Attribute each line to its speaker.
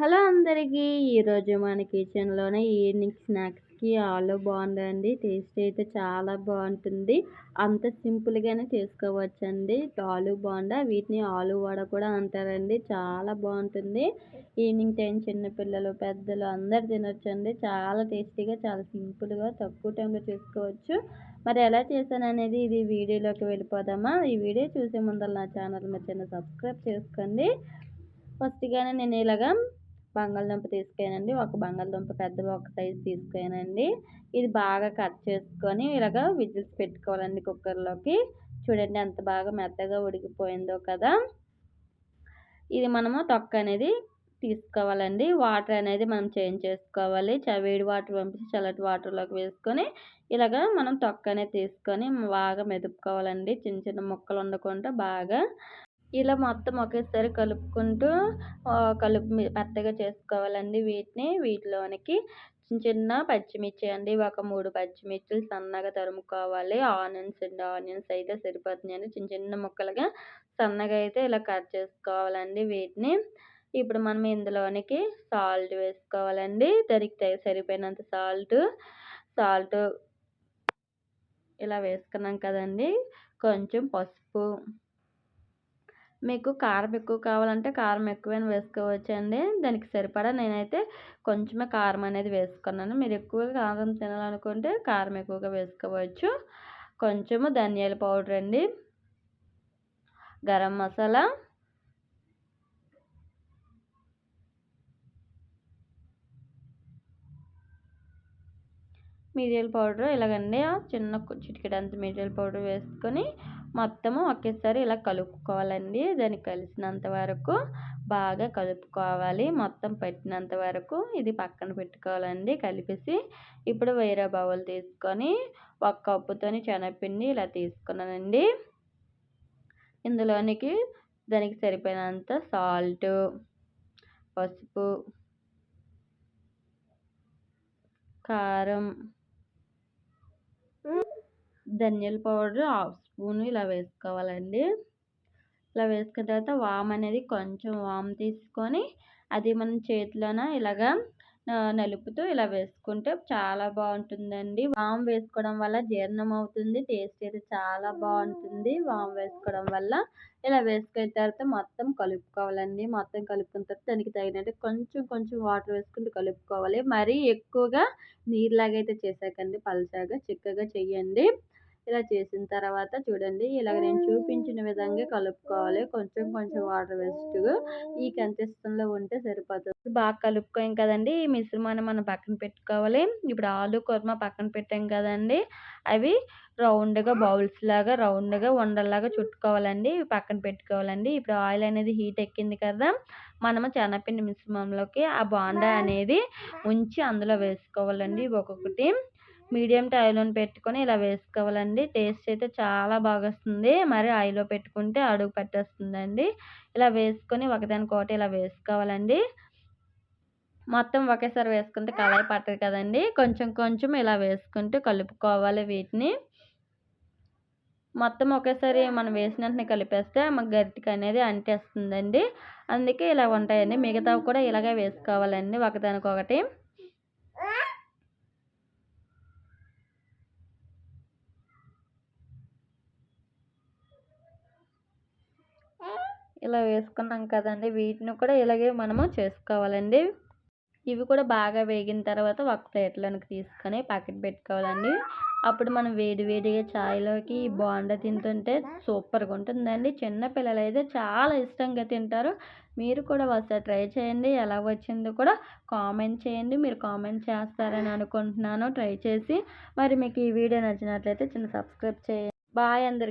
Speaker 1: Hello అందరికీ ఈరోజు మన కిచెన్లోనే ఈవినింగ్ స్నాక్స్కి ఆలు బాగుందండి. టేస్ట్ అయితే చాలా బాగుంటుంది. అంత సింపుల్గానే చేసుకోవచ్చండి. ఆలు బాగుండా వీటిని ఆలు వడ కూడా అంటారండి. చాలా బాగుంటుంది. ఈవినింగ్ టైం చిన్నపిల్లలు పెద్దలు అందరు తినొచ్చండి. చాలా టేస్టీగా చాలా సింపుల్గా తక్కువ టైంలో చేసుకోవచ్చు. మరి ఎలా చేశాను అనేది ఇది వీడియోలోకి వెళ్ళిపోదామా? ఈ వీడియో చూసే ముందర నా ఛానల్ చిన్న సబ్స్క్రైబ్ చేసుకోండి. ఫస్ట్గానే నేను ఇలాగా బంగాళదుంప తీసుకానండి ఒక బంగాళదుంప పెద్ద ఒక సైజు తీసుకానండి ఇది బాగా కట్ చేసుకొని ఇలాగ విజిల్స్ పెట్టుకోవాలండి కుక్కర్లోకి. చూడండి ఎంత బాగా మెత్తగా ఉడికిపోయిందో కదా. ఇది మనము తొక్క అనేది తీసుకోవాలండి. వాటర్ అనేది మనం చేంజ్ చేసుకోవాలి. వేడి వాటర్ పంపించి చల్లటి వాటర్లోకి వేసుకొని ఇలాగ మనం తొక్క అనేది తీసుకొని బాగా మెదుపుకోవాలండి. చిన్న చిన్న ముక్కలు ఉండకుండా బాగా ఇలా మొత్తం ఒకేసారి కలుపుకుంటూ కలుపు మెత్తగా చేసుకోవాలండి వీటిని. వీటిలోనికి చిన్న చిన్న పచ్చిమిర్చి అండి. ఒక మూడు పచ్చిమిర్చిలు సన్నగా తరుముకోవాలి. ఆనియన్స్ అండి. ఆనియన్స్ అయితే సరిపోతున్నాయండి చిన్న చిన్న ముక్కలుగా సన్నగా అయితే ఇలా కట్ చేసుకోవాలండి వీటిని. ఇప్పుడు మనం ఇందులోనికి సాల్ట్ వేసుకోవాలండి. దానికి సరిపోయినంత సాల్ట్. సాల్ట్ ఇలా వేసుకున్నాం కదండి. కొంచెం పసుపు. మీకు కారం ఎక్కువ కావాలంటే కారం ఎక్కువైనా వేసుకోవచ్చండి. దానికి సరిపడా నేనైతే కొంచెమే కారం అనేది వేసుకున్నాను. మీరు ఎక్కువగా కారం తినాలనుకుంటే కారం ఎక్కువగా వేసుకోవచ్చు. కొంచెము ధనియాల పౌడర్ అండి. గరం మసాలా. మిరియాల పౌడర్ ఇలాగండి. చిన్న చిటికెడంత మిరియాల పౌడర్ వేసుకొని మొత్తము ఒకేసారి ఇలా కలుపుకోవాలండి. దానికి కలిసినంత వరకు బాగా కలుపుకోవాలి. మొత్తం పెట్టినంత వరకు ఇది పక్కన పెట్టుకోవాలండి. కలిపేసి ఇప్పుడు వేరే బౌల్ తీసుకొని ఒక కప్పుతోని శనగపిండి ఇలా తీసుకున్నానండి. ఇందులోనికి దానికి సరిపోయినంత సాల్ట్ పసుపు కారం ధనియాల పౌడర్ హాఫ్ స్పూన్ ఇలా వేసుకోవాలండి. ఇలా వేసుకున్న తర్వాత వామ్ అనేది కొంచెం వామ్ తీసుకొని అది మనం చేతిలోన ఇలాగా నలుపుతూ ఇలా వేసుకుంటే చాలా బాగుంటుందండి. వామ్ వేసుకోవడం వల్ల జీర్ణం అవుతుంది టేస్ట్ అయితే చాలా బాగుంటుంది వామ్ వేసుకోవడం వల్ల. ఇలా వేసుకున్న తర్వాత మొత్తం కలుపుకోవాలండి. మొత్తం కలుపుకున్న తర్వాత దానికి తగినట్టు కొంచెం కొంచెం వాటర్ వేసుకుంటూ కలుపుకోవాలి. మరీ ఎక్కువగా నీరులాగైతే చేసాకండి పలసాగా చిక్కగా చెయ్యండి. ఇలా చేసిన తర్వాత చూడండి ఇలాగ నేను చూపించిన విధంగా కలుపుకోవాలి. కొంచెం కొంచెం వాటర్ వేస్తూ ఈ కన్సిస్టెన్సీలో ఉంటే సరిపోతుంది. బాగా కలుపుకోం కదండి. ఈ మిశ్రమాన్ని మనం పక్కన పెట్టుకోవాలి. ఇప్పుడు ఆలు కుర్మా పక్కన పెట్టాం కదండి. అవి రౌండ్గా బౌల్స్ లాగా రౌండ్గా ఉండల్లాగా చుట్టుకోవాలండి. పక్కన పెట్టుకోవాలండి. ఇప్పుడు ఆయిల్ అనేది హీట్ ఎక్కింది కదా మనము శనగపిండి మిశ్రమంలోకి ఆ బాండా అనేది ఉంచి అందులో వేసుకోవాలండి ఒక్కొక్కటి. మీడియం ఆయిల్లో పెట్టుకొని ఇలా వేసుకోవాలండి. టేస్ట్ అయితే చాలా బాగా వస్తుంది మరి ఆయిల్లో పెట్టుకుంటే అడుగు పెట్టేస్తుందండి. ఇలా వేసుకొని ఒకదానికొకటి ఇలా వేసుకోవాలండి. మొత్తం ఒకేసారి వేసుకుంటే కళాయి పట్టదు కదండి. కొంచెం కొంచెం ఇలా వేసుకుంటూ కలుపుకోవాలి వీటిని. మొత్తం ఒకేసారి మనం వేసినట్టునే కలిపేస్తే మాకు గట్టికి అనేది అంటేస్తుందండి. అందుకే ఇలా ఉంటాయండి. మిగతావి కూడా ఇలాగే వేసుకోవాలండి ఒకదానికొకటి. ఇలా వేసుకున్నాం కదండి. వీటిని కూడా ఇలాగే మనము చేసుకోవాలండి. ఇవి కూడా బాగా వేగిన తర్వాత ఒక ప్లేట్లోనికి తీసుకొని పక్కన పెట్టుకోవాలండి. అప్పుడు మనం వేడి వేడిగా చాయ్లోకి బాండ తింటుంటే సూపర్గా ఉంటుందండి. చిన్న పిల్లలు అయితే చాలా ఇష్టంగా తింటారు. మీరు కూడా ఒకసారి ట్రై చేయండి. ఎలా వచ్చిందో కూడా కామెంట్ చేయండి. మీరు కామెంట్ చేస్తారని అనుకుంటున్నాను. ట్రై చేసి మరి మీకు ఈ వీడియో నచ్చినట్లయితే చిన్న సబ్స్క్రైబ్ చేయండి. బాయ్ అందరికి.